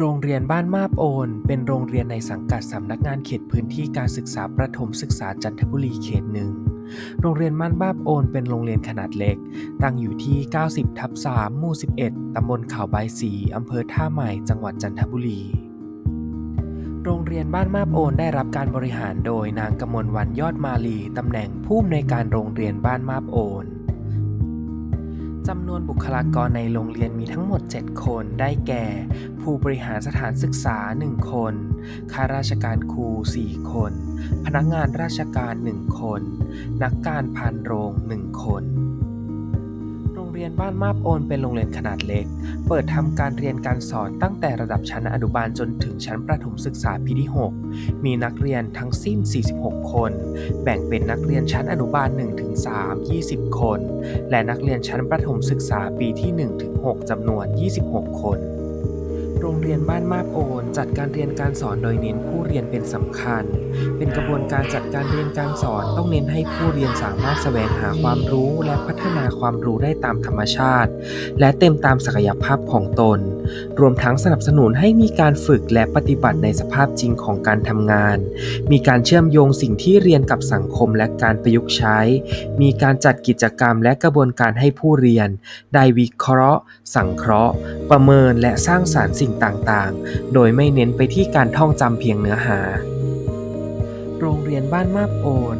โรงเรียนบ้านมาบโอน เป็นโรงเรียนในสังกัดสำนักงานเขตพื้นที่การศึกษาประถมศึกษาจันทบุรีเขตหนึ่ง โรงเรียนบ้านมาบโอน เป็นโรงเรียนขนาดเล็ก ตั้งอยู่ที่ 90 ทับ 3 หมู่ 11 ตำบลเขาใบสีอำเภอท่าใหม่ จังหวัดจันทบุรี โรงเรียนบ้านมาบโอนได้รับการบริหารโดยนางกมลวันยอดมาลี ตำแหน่งผู้อำนวยการโรงเรียนบ้านมาบโอน จำนวนบุคลากรในโรงเรียนมีทั้งหมด 7 คน ได้แก่ ผู้บริหารสถานศึกษา 1 คน ข้าราชการครู 4 คน พนักงานราชการ 1 คน นักการพานโรง 1 คนโรงเรียน บ้านมาบโอนเป็นโรงเรียนขนาดเล็ก เปิดทำการเรียนการสอนตั้งแต่ระดับชั้นอนุบาลจนถึงชั้นประถมศึกษาปีที่ 6 มีนักเรียนทั้งสิ้น 46 คน แบ่งเป็นนักเรียนชั้นอนุบาล 1-3 20 คน และนักเรียนชั้นประถมศึกษาปีที่ 1-6จำนวน 26 คน โรงเรียนบ้านมาบโอนจัดการเรียนการสอนโดยเน้นผู้เรียนเป็นสำคัญ เป็นกระบวนการจัดการเรียนการสอนต้องเน้นให้ผู้เรียนสามารถแสวงหาความรู้และพัฒนาความรู้ได้ตามธรรมชาติ และเต็มตามศักยภาพของตน รวมทั้งสนับสนุนให้มีการฝึกและปฏิบัติในสภาพจริงของการทำงาน มีการเชื่อมโยงสิ่งที่เรียนกับสังคมและการประยุกต์ใช้ มีการจัดกิจกรรมและกระบวนการให้ผู้เรียน ได้วิเคราะห์ สังเคราะห์ ประเมินและสร้างสารรค์สิ่งต่างๆ โดยไม่เน้นไปที่การท่องจำเพียงเนื้อหา โรงเรียนบ้านมาบโอน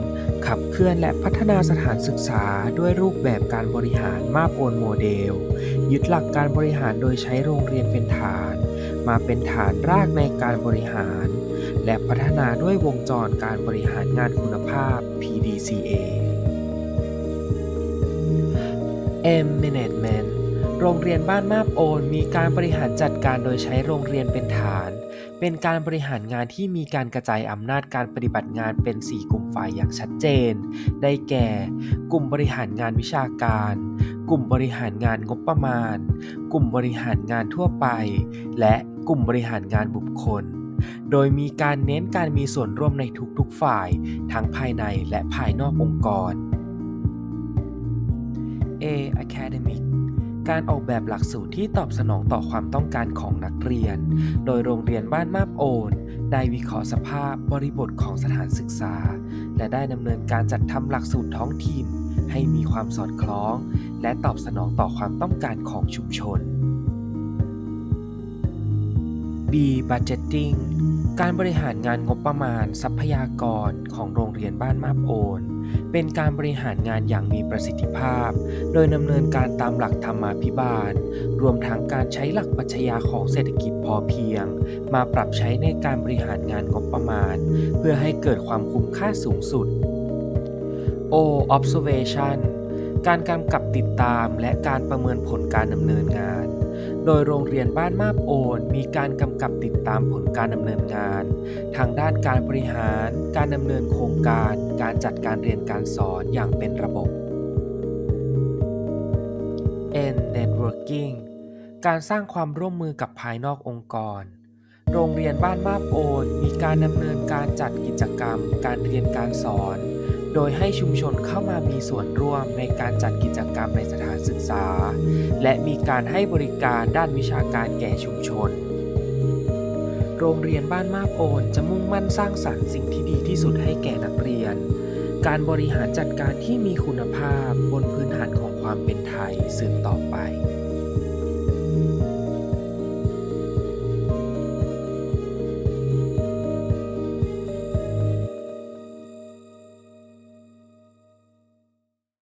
ขับเคลื่อนและพัฒนาสถานศึกษาด้วยรูปแบบการบริหารมาบโอนโมเดล ยึดหลักการบริหารโดยใช้โรงเรียนเป็นฐาน มาเป็นฐานรากในการบริหาร และพัฒนาด้วยวงจรการบริหารงานคุณภาพ PDCA M Management โรงเรียนบ้านมาบโอนมีการบริหารจัดการโดยใช้โรงเรียนเป็นฐาน เป็นการบริหารงานที่มีการกระจายอำนาจการปฏิบัติงานเป็น 4 กลุ่มฝ่ายอย่างชัดเจน ได้แก่ กลุ่มบริหารงานวิชาการ กลุ่มบริหารงานงบประมาณ กลุ่มบริหารงานทั่วไป และกลุ่มบริหารงานบุคคล โดยมีการเน้นการมีส่วนร่วมในทุกๆฝ่าย ทั้งภายในและภายนอกองค์กร A Academic การออกแบบหลักสูตรที่ตอบสนองต่อความต้องการของนักเรียน โดยโรงเรียนบ้านมาบโอนได้วิเคราะห์สภาพบริบทของสถานศึกษา และได้ดำเนินการจัดทำหลักสูตรท้องถิ่น ให้มีความสอดคล้อง และตอบสนองต่อความต้องการของชุมชน B Budgeting การบริหารงานงบประมาณทรัพยากรของโรงเรียนบ้านมาบโอน เป็นการบริหารงานอย่างมีประสิทธิภาพ โดยดำเนินการตามหลักธรรมาภิบาล รวมทั้งการใช้หลักปัชญาของเศรษฐกิจพอเพียง มาปรับใช้ในการบริหารงานงบประมาณ เพื่อให้เกิดความคุ้มค่าสูงสุด O observation การกำกับติดตามและการประเมินผลการดำเนินงาน โดยโรงเรียนบ้านมาบโอน มีการกำกับติดตามผลการดำเนินงาน ทางด้านการบริหาร การดำเนินโครงการ การจัดการเรียนการสอนอย่างเป็นระบบ N networking การสร้างความร่วมมือกับภายนอกองค์กร โรงเรียนบ้านมาบโอน มีการดำเนินการจัดกิจกรรม การเรียนการสอน โดยให้ชุมชนเข้ามามีส่วนร่วมในการจัดกิจกรรมในสถานศึกษา และมีการให้บริการด้านวิชาการแก่ชุมชน โรงเรียนบ้านมาบโอนจะมุ่งมั่นสร้างสรรค์สิ่งที่ดีที่สุดให้แก่นักเรียน การบริหารจัดการที่มีคุณภาพบนพื้นฐานของความเป็นไทยสืบต่อไป